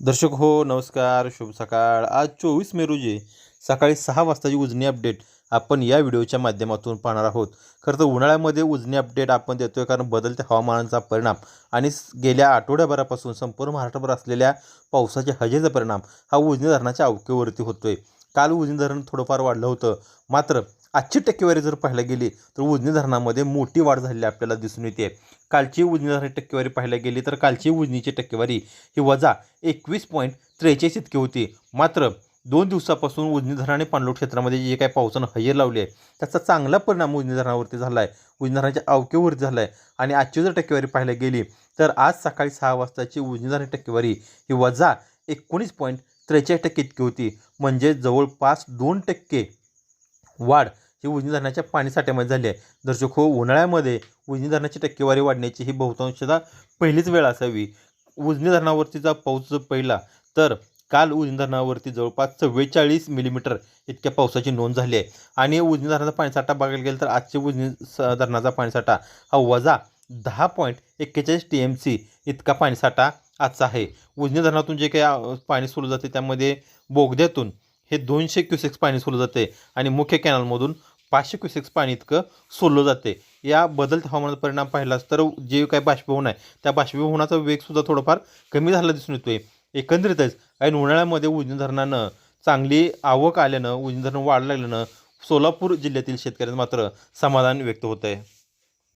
दर्शक हो नमस्कार शुभ सकाळ. आज चोवीस मे रोजी सकाळी सहा वाजताची उजनी अपडेट आपण या व्हिडिओच्या माध्यमातून पाहणार आहोत. खरं तर उन्हाळ्यामध्ये उजनी अपडेट आपण देतोय कारण बदलत्या हवामानाचा परिणाम आणि गेल्या आठवड्याभरापासून संपूर्ण महाराष्ट्रभर असलेल्या पावसाच्या हजेचा परिणाम हा उजनी धरणाच्या अवकेवरती होतोय. काल उजनी धरण थोडंफार वाढलं होतं. मात्र आजची टक्केवारी जर पाहायला गेली तर उजनी धरणामध्ये मोठी वाढ झालेली आपल्याला दिसून येते. कालची उजनी धरणाची टक्केवारी पाहायला गेली तर कालची उजनीची टक्केवारी ही वजा एकवीस पॉईंट त्रेचाळीस इतकी होती. मात्र दोन दिवसापासून उजनी धरण आणि पाणलोट क्षेत्रामध्ये जे काही पावसानं हजेर लावली आहे त्याचा चांगला परिणाम उजनी धरणावरती झाला आहे उजनी धरणाच्या अवकेवरती झाला आहे आणि आजची जर टक्केवारी पाहायला गेली तर आज सकाळी सहा वाजताची उजनी धरण टक्केवारी ही वजा एकोणीस पॉईंट त्रेचाळीस टक्के इतकी होती. म्हणजे जवळपास दोन टक्के वाढ ही उजनी धरणाच्या पाणीसाठ्यामध्ये झाली आहे. दर्शक हो उन्हाळ्यामध्ये उजनी धरणाची टक्केवारी वाढण्याची ही बहुतांशदा पहिलीच वेळ असावी. उजनी धरणावरतीचा पाऊस जर पहिला तर काल उजनी धरणावरती जवळपास चव्वेचाळीस मिलीमीटर इतक्या पावसाची नोंद झाली आहे. आणि उजनी धरणाचा पाणीसाठा बघायला गेलं तर आजचे उजनी धरणाचा पाणीसाठा हा वजा दहा पॉईंट एक्केचाळीस टी एम सी इतका पाणीसाठा आजचा आहे. उजनी धरणातून जे काही पाणी सोडलं जाते त्यामध्ये बोगद्यातून हे दोनशे क्युसेक्स पाणी सोडलं जाते. आणि मुख्य कॅनलमधून पाचशे क्युसेक्स पाणी इतकं सोडलं जाते. या बदलत हवामानाचा परिणाम पाहिलाच तर जे काही बाष्पीभवन आहे त्या बाष्पीभवनाचा वेगसुद्धा थोडाफार कमी झाला दिसून येतोय. एकंदरीतच ऐन उन्हाळ्यामध्ये उजनी धरणानं चांगली आवक आल्यानं उजनी धरण वाढ लागल्यानं सोलापूर जिल्ह्यातील शेतकऱ्यांना मात्र समाधान व्यक्त होत आहे